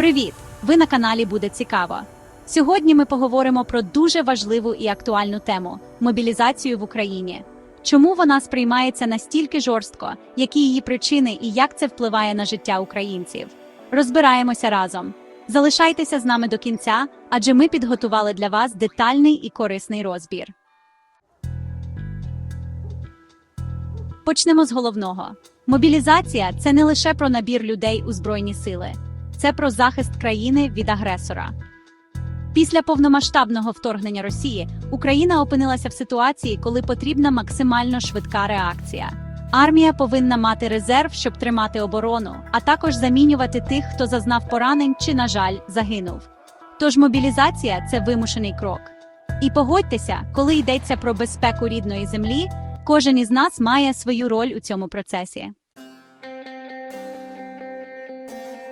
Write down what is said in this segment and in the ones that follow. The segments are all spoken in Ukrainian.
Привіт! Ви на каналі Буде цікаво. Сьогодні ми поговоримо про дуже важливу і актуальну тему мобілізацію в Україні. Чому вона сприймається настільки жорстко, які її причини і як це впливає на життя українців? Розбираємося разом. Залишайтеся з нами до кінця, адже ми підготували для вас детальний і корисний розбір. Почнемо з головного. Мобілізація це не лише про набір людей у збройні сили, це про захист країни від агресора. Після повномасштабного вторгнення Росії Україна опинилася в ситуації, коли потрібна максимально швидка реакція. Армія повинна мати резерв, щоб тримати оборону, а також замінювати тих, хто зазнав поранень чи, на жаль, загинув. Тож мобілізація це вимушений крок. І погодьтеся, коли йдеться про безпеку рідної землі, кожен із нас має свою роль у цьому процесі.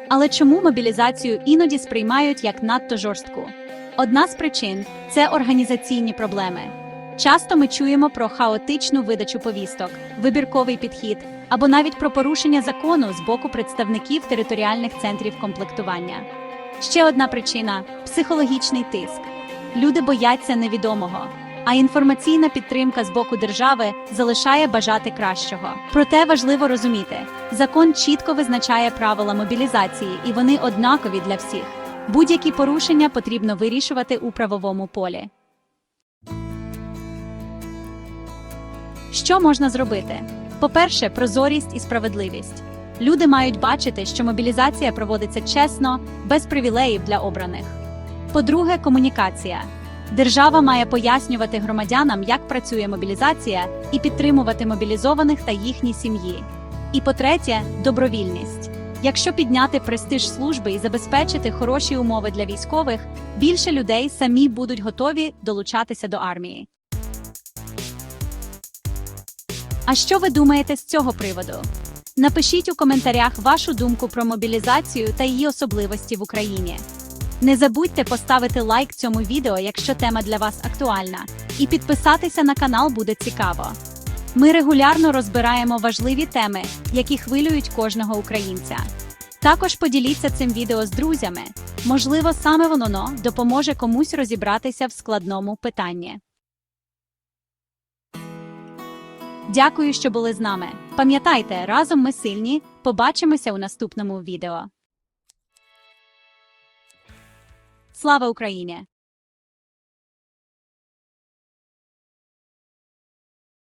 Але чому мобілізацію іноді сприймають як надто жорстку? Одна з причин це організаційні проблеми. Часто ми чуємо про хаотичну видачу повісток, вибірковий підхід або навіть про порушення закону з боку представників територіальних центрів комплектування. Ще одна причина психологічний тиск. Люди бояться невідомого, а інформаційна підтримка з боку держави залишає бажати кращого. Проте важливо розуміти, закон чітко визначає правила мобілізації, і вони однакові для всіх. Будь-які порушення потрібно вирішувати у правовому полі. Що можна зробити? По-перше, прозорість і справедливість. Люди мають бачити, що мобілізація проводиться чесно, без привілеїв для обраних. По-друге, комунікація. Держава має пояснювати громадянам, як працює мобілізація, і підтримувати мобілізованих та їхні сім'ї. І по-третє, добровільність. Якщо підняти престиж служби і забезпечити хороші умови для військових, більше людей самі будуть готові долучатися до армії. А що ви думаєте з цього приводу? Напишіть у коментарях вашу думку про мобілізацію та її особливості в Україні. Не забудьте поставити лайк цьому відео, якщо тема для вас актуальна, і підписатися на канал буде цікаво. Ми регулярно розбираємо важливі теми, які хвилюють кожного українця. Також поділіться цим відео з друзями. Можливо, саме воно допоможе комусь розібратися в складному питанні. Дякую, що були з нами. Пам'ятайте, разом ми сильні. Побачимося у наступному відео. Слава Україні!